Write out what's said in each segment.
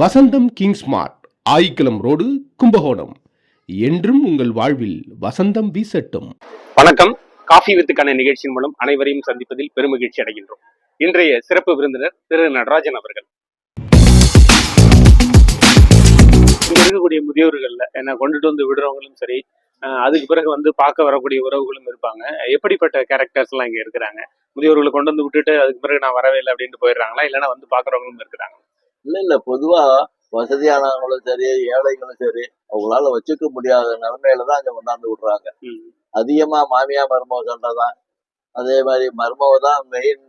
Vasantham king smart road Kumbakonam. என்றும் உங்கள் வாழ்வில் வசந்தம் வீசட்டும். வணக்கம். காஃபி வித்துக்கான நிகழ்ச்சியின் மூலம் அனைவரையும் சந்திப்பதில் பெருமகிழ்ச்சி அடைகின்றோம். இன்றைய சிறப்பு விருந்தினர் திரு நடராஜன் அவர்கள். இங்க இருக்கக்கூடிய முதியோர்கள்ல என்ன கொண்டுட்டு வந்து விடுறவங்களும் சரி அதுக்கு பிறகு வந்து பார்க்க வரக்கூடிய உறவுகளும் இருப்பாங்க. எப்படிப்பட்ட கேரக்டர்ஸ் எல்லாம் இங்க இருக்கிறாங்க? முதியோர்களை கொண்டு வந்து விட்டுட்டு அதுக்கு பிறகு நான் வரவே இல்லை அப்படின்ட்டு போயிடுறாங்களா? இல்லைன்னா வந்து பாக்குறவங்களும் இருக்கிறாங்க இல்ல இல்ல. பொதுவா வசதியானவங்களும் சரி ஏழைகளும் சரி அவங்களால வச்சுக்க முடியாத நிலைமையில தான் அங்க கொண்டாந்து விடுறாங்க. அதிகமா மாமியா மருமக சண்டை தான் அதே மாதிரி மருமக தான் மெயின்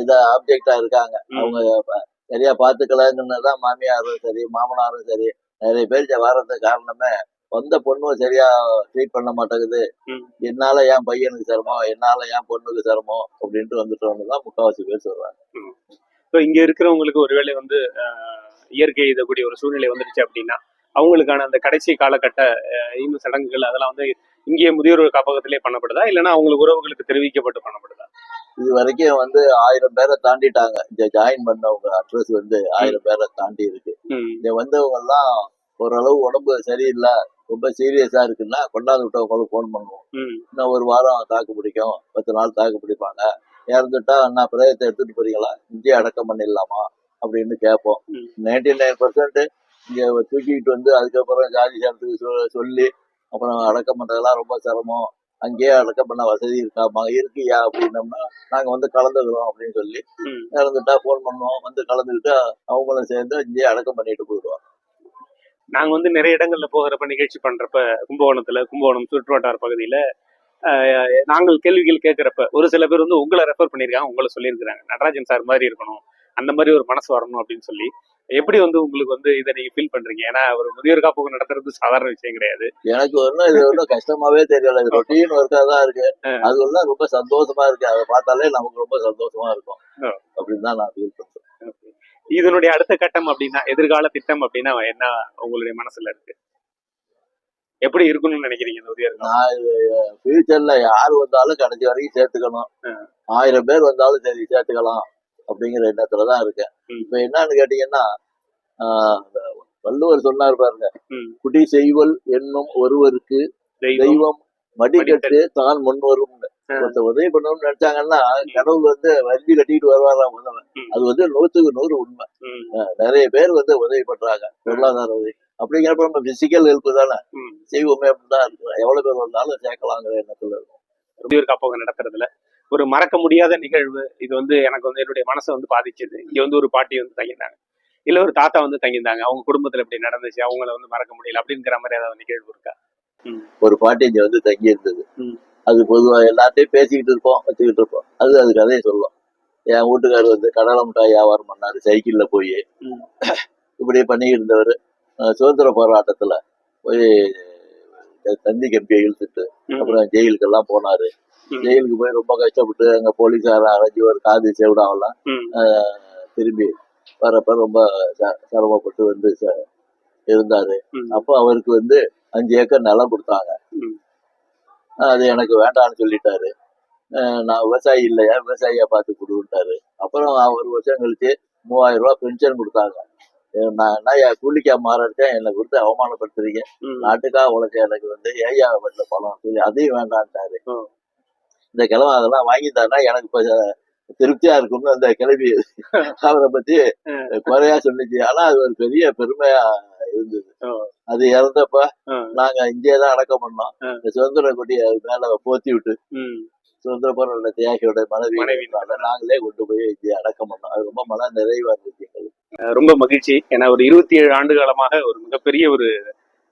இத ஆப்ஜெக்டா இருக்காங்க. அவங்க சரியா பாத்துக்கலங்கன்னு தான் மாமியாரும் சரி மாமனாரும் சரி நிறைய பேர் வர்றதுக்கு காரணமே வந்த பொண்ணும் சரியா ட்ரீட் பண்ண மாட்டேங்குது. என்னால என் பையனுக்கு சிரமம் என்னால என் பொண்ணுக்கு சிரமம் அப்படின்ட்டு வந்துட்டோம்னு தான் முக்காவாசி பேர் சொல்றாங்க. ஸோ இங்க இருக்கிறவங்களுக்கு ஒருவேளை வந்து இயற்கை இதக்கூடிய ஒரு சூழ்நிலை வந்துடுச்சு அப்படின்னா அவங்களுக்கான அந்த கடைசி காலகட்ட ஈம சடங்குகள் அதெல்லாம் வந்து இங்கேயே முதியோர் காப்பகத்திலே பண்ணப்படுதா? இல்லைன்னா அவங்களுக்கு உறவுகளுக்கு தெரிவிக்கப்பட்டு பண்ணப்படுதா? இது வரைக்கும் வந்து ஆயிரம் பேரை தாண்டிட்டாங்க. இங்க ஜாயின் பண்ணவங்க அட்ரஸ் வந்து ஆயிரம் பேரை தாண்டி இருக்கு. இங்க வந்தவங்க எல்லாம் ஓரளவு உடம்பு சரியில்லை ரொம்ப சீரியஸா இருக்குன்னா கொண்டாந்து விட்டவங்களுக்கு ஃபோன் பண்ணுவோம். இன்னும் ஒரு வாரம் தாக்கு பிடிக்கும் பத்து நாள் தாக்கு பிடிப்பாங்க. இறந்துட்டா அண்ணா பிரயத்தை எடுத்துட்டு போறீங்களா? இங்கேயே அடக்கம் பண்ணிடலாமா? அப்படின்னு கேட்போம். நைன்டி நைன் பர்சன்ட் இங்க தூக்கிட்டு வந்து அதுக்கப்புறம் ஜாதி சாரத்துக்கு சொல்லி அப்புறம் அடக்கம் பண்றதெல்லாம் ரொம்ப சிரமம். அங்கேயே அடக்கம் பண்ண வசதி இருக்காமா? இருக்கியா? அப்படின்னோம்னா நாங்க வந்து கலந்துக்கிறோம் அப்படின்னு சொல்லி. இறந்துட்டா ஃபோன் பண்ணுவோம். வந்து கலந்துக்கிட்டு அவங்களும் சேர்ந்து இங்கேயே அடக்கம் பண்ணிட்டு போயிடுவோம். நாங்க வந்து நிறைய இடங்கள்ல போகிறப்ப நிகழ்ச்சி பண்றப்ப கும்பகோணத்துல கும்பகோணம் சுற்றுவட்டார பகுதியில நாங்கள் கேள்விகள் கேட்கிறப்ப ஒரு சில பேர் வந்து உங்களை ரெஃபர் பண்ணியிருக்காங்க உங்களை சொல்லியிருக்கிறாங்க. நடராஜன் சார் மாதிரி இருக்கணும் அந்த மாதிரி ஒரு மனசு வரணும் அப்படின்னு சொல்லி. எப்படி வந்து உங்களுக்கு வந்து இதை நீங்க ஃபீல் பண்றீங்க? ஏன்னா ஒரு முதியோர் காப்பகம் நடத்துறது சாதாரண விஷயம் கிடையாது. எனக்கு ஒன்றும் இது ஒன்றும் கஷ்டமாவே தெரியல. இது ரொட்டீன் ஒர்க்கா தான் இருக்கு. அது எல்லாம் ரொம்ப சந்தோஷமா இருக்கு. அதை பார்த்தாலே நமக்கு ரொம்ப சந்தோஷமா இருக்கும். அப்படின்னு தான் நான் ஃபீல் பண்றேன். இதனுடைய அடுத்த கட்டம் அப்படின்னா எதிர்கால திட்டம் அப்படின்னா என்ன உங்களுடைய மனசுல இருக்கு? எப்படி இருக்கணும்னு நினைக்கிறீங்க இந்த? நான் ஃபியூச்சர்ல யார் வந்தாலும் கடைசி வரைக்கும் சேர்த்துக்கணும். ஆயிரம் பேர் வந்தாலும் சரி சேர்த்துக்கலாம் அப்படிங்கிற எண்ணத்துல தான் இருக்கேன். இப்ப என்னன்னு கேட்டீங்கன்னா வள்ளுவர் சொன்னார் பாருங்க. குடி செய்வல் என்னும் ஒருவருக்கு தெய்வம் மடிக்கட்டு. தான் முன் வரும் ஆ. ஒருத்தர் உதவி பண்ணணும்னு நினைச்சாங்கன்னா கடவுள் வந்து வண்டி கட்டிட்டு வருவாராம் முதல்ல. அது வந்து நூத்துக்கு நூறு உண்மை நிறைய பேர் வந்து உதவி பண்றாங்க பொருளாதார உதவி அப்படிங்கிறப்ப நம்ம பிசிக்கல் ஹெல்ப் தானே. செய்வோமே அப்படின்னு தான் இருக்கு எவ்வளவு பேர் வந்தாலும் சேர்க்கலாங்கிற எண்ணத்துல இருக்கும். முதியோர் காப்பகம் நடத்துறதுல ஒரு மறக்க முடியாத நிகழ்வு இது வந்து எனக்கு வந்து என்னுடைய மனசை வந்து பாதிச்சது. இங்க வந்து ஒரு பாட்டி வந்து தங்கியிருந்தாங்க. இல்ல ஒரு தாத்தா வந்து தங்கியிருந்தாங்க. அவங்க குடும்பத்துல இப்படி நடந்துச்சு அவங்கள வந்து மறக்க முடியல அப்படிங்கிற மாதிரி ஏதாவது நிகழ்வு இருக்கா? ஒரு பாட்டி இங்க வந்து தங்கி இருந்தது. அது பொதுவா எல்லாத்தையும் பேசிக்கிட்டு இருப்போம் வச்சுக்கிட்டு இருப்போம். அது அது கதையை சொல்லும். என் வீட்டுக்காரர் வந்து கடலை மிட்டாய் வியாபாரம் பண்ணாரு சைக்கிள்ல போய். ம். இப்படி பண்ணிக்கிட்டு இருந்தவர். சுதந்திர போராட்டத்துல போய் தந்தி கம்பியை இழுத்துட்டு அப்புறம் ஜெயிலுக்கு எல்லாம் போனாரு. ஜெயிலுக்கு போய் ரொம்ப கஷ்டப்பட்டு அங்க போலீஸார அரைஞ்சி ஒரு காது செவிடாவெல்லாம் திரும்பி வரப்ப ரொம்ப சிரமப்பட்டு வந்து இருந்தாரு. அப்போ அவருக்கு வந்து அஞ்சு ஏக்கர் நிலம் கொடுத்தாங்க. அது எனக்கு வேண்டாம்னு சொல்லிட்டாரு. நான் விவசாயி இல்லையா? விவசாயியா பார்த்து கொடுத்தாரு அப்புறம் ஒரு வருஷம் கழிச்சு மூவாயிரம் ரூபாய் பென்ஷன் கொடுத்தாங்க. நான் கூலிக்கா மாறடிச்சேன் என்னை கொடுத்து அவமானப்படுத்துறீங்க ம். நாட்டுக்காக உழைச்ச எனக்கு வந்து ஏயா வரல பணம் சொல்லி அதையும் வேண்டான்ட்டாரு. இந்த கிழமை அதெல்லாம் வாங்கிட்டாருன்னா எனக்கு இப்ப திருப்தியா இருக்கும்னு அந்த கிளவி அவரை பத்தி குறையா சொன்னிச்சு ஆனா அது ஒரு பெரிய பெருமையா இருந்தது. அது இறந்தப்ப. நாங்க இங்கே தான் அடக்கம் பண்ணோம். இந்த சுதந்திர கொடிய மேல போத்தி விட்டு. சுதந்திர போராட்ட தியாகியோட மனைவி. நாங்களே கொண்டு போய் இங்கே அடக்கம் பண்ணோம் அது ரொம்ப மன நிறைவா இருந்துச்சு எங்களுக்கு. ரொம்ப மகிழ்ச்சி. ஏன்னா ஒரு இருபத்தி ஏழு ஆண்டு காலமாக ஒரு மிகப்பெரிய ஒரு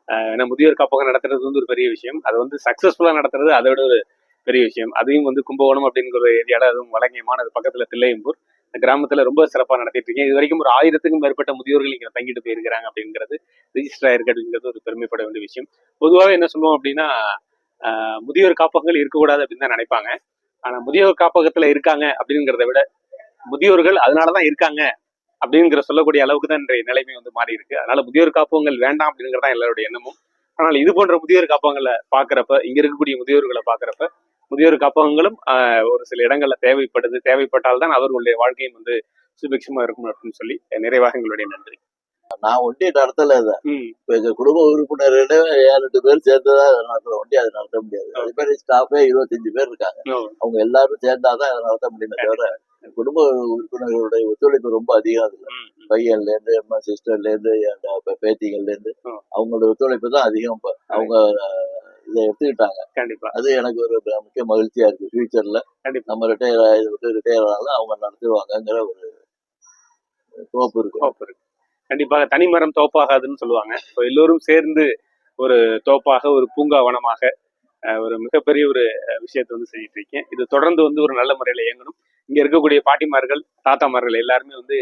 ஏன்னா என்ன முதியோர் காப்பகம் நடத்துறது வந்து ஒரு பெரிய விஷயம். அது வந்து சக்சஸ்ஃபுல்லா நடத்துறது அதோட ஒரு பெரிய விஷயம். அதையும் வந்து கும்பகோணம் அப்படிங்கிற ஒரு ஏரியால அதுவும் வழங்கியமான பக்கத்துல தில்லையம்பூர். இந்த கிராமத்துல ரொம்ப சிறப்பா நடத்திட்டு இருக்கீங்க. இது வரைக்கும் ஒரு ஆயிரத்துக்கும் மேற்பட்ட முதியோர்கள் இங்க தங்கிட்டு போயிருக்கிறாங்க அப்படிங்கிறது ரிஜிஸ்டர் ஆயிருக்கு அப்படிங்கிறது ஒரு பெருமைப்பட வேண்டிய விஷயம். பொதுவாகவே என்ன சொல்லுவோம் அப்படின்னா முதியோர் காப்பகங்கள் இருக்கக்கூடாது அப்படின்னு தான் நினைப்பாங்க. ஆனா முதியோர் காப்பகத்துல இருக்காங்க அப்படிங்கிறத விட முதியோர்கள் அதனாலதான் இருக்காங்க அப்படிங்கிற சொல்லக்கூடிய அளவுக்கு தான் இன்றைய நிலைமை வந்து மாறி இருக்கு. அதனால முதியோர் காப்பகங்கள் வேண்டாம் அப்படிங்கிறது தான் எல்லாருடைய எண்ணமும். ஆனால் இது போன்ற முதியோர் காப்பகங்களை பாக்குறப்ப இங்க இருக்கக்கூடிய முதியோர்களை பாக்குறப்ப முதியோர் காப்பகங்களும் ஒரு சில இடங்கள்ல தேவைப்படுது. தேவைப்பட்டால் தான் அவர்களுடைய வாழ்க்கையும் வந்து சுபிக்ஷமா இருக்கும் அப்படின்னு சொல்லி நிறைவாக எங்களுடைய நன்றி. நான் ஒண்டி நடத்தல இதை இப்ப எங்க குடும்ப உறுப்பினர்களே ஏழு எட்டு பேர் சேர்ந்துதான் அதை நடத்துறோம். ஒண்டி அதை நடத்த முடியாது. அதே மாதிரி ஸ்டாஃபே இருபத்தஞ்சு பேர் இருக்காங்க. அவங்க எல்லாரும் சேர்ந்தாதான் அதை நடத்த முடியுமே தவிர குடும்ப உறுப்பினர்களுடைய ஒத்துழைப்பு ரொம்ப அதிகம் அதுல. பையன்ல இருந்து அம்மா சிஸ்டர்ல இருந்து பேத்திகள்ல இருந்து. அவங்களோட ஒத்துழைப்பு தான் அதிகம் அவங்க இதை எடுத்துக்கிட்டாங்க. கண்டிப்பா. அது எனக்கு ஒரு முக்கிய மகிழ்ச்சியா இருக்கு. ஃபியூச்சர்ல நம்ம ரிட்டையர் இதை விட்டு ரிட்டையர் ஆனாலும் அவங்க நடத்துவாங்கங்கிற ஒரு ஹோப் இருக்கு. தோப்பு இருக்கு. கண்டிப்பாக தனிமரம் தோப்பாகாதுன்னு சொல்லுவாங்க. இப்போ எல்லோரும் சேர்ந்து ஒரு தோப்பாக ஒரு பூங்காவனமாக வனமாக ஒரு மிகப்பெரிய ஒரு விஷயத்தை வந்து செஞ்சுட்டு இருக்கேன். இது தொடர்ந்து வந்து ஒரு நல்ல முறையில் இயங்கணும். இங்கே இருக்கக்கூடிய பாட்டிமார்கள் தாத்தாமார்கள் எல்லாருமே வந்து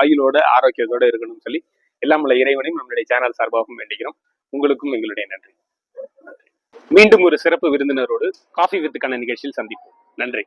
ஆயுளோட ஆரோக்கியத்தோட இருக்கணும்னு சொல்லி எல்லாம் உள்ள இறைவனையும் நம்மளுடைய சேனல் சார்பாகவும் வேண்டிக்கிறோம். உங்களுக்கும் எங்களுடைய நன்றி. மீண்டும் ஒரு சிறப்பு விருந்தினரோடு காஃபி வித்துக்கான நிகழ்ச்சியில் சந்திப்போம். நன்றி.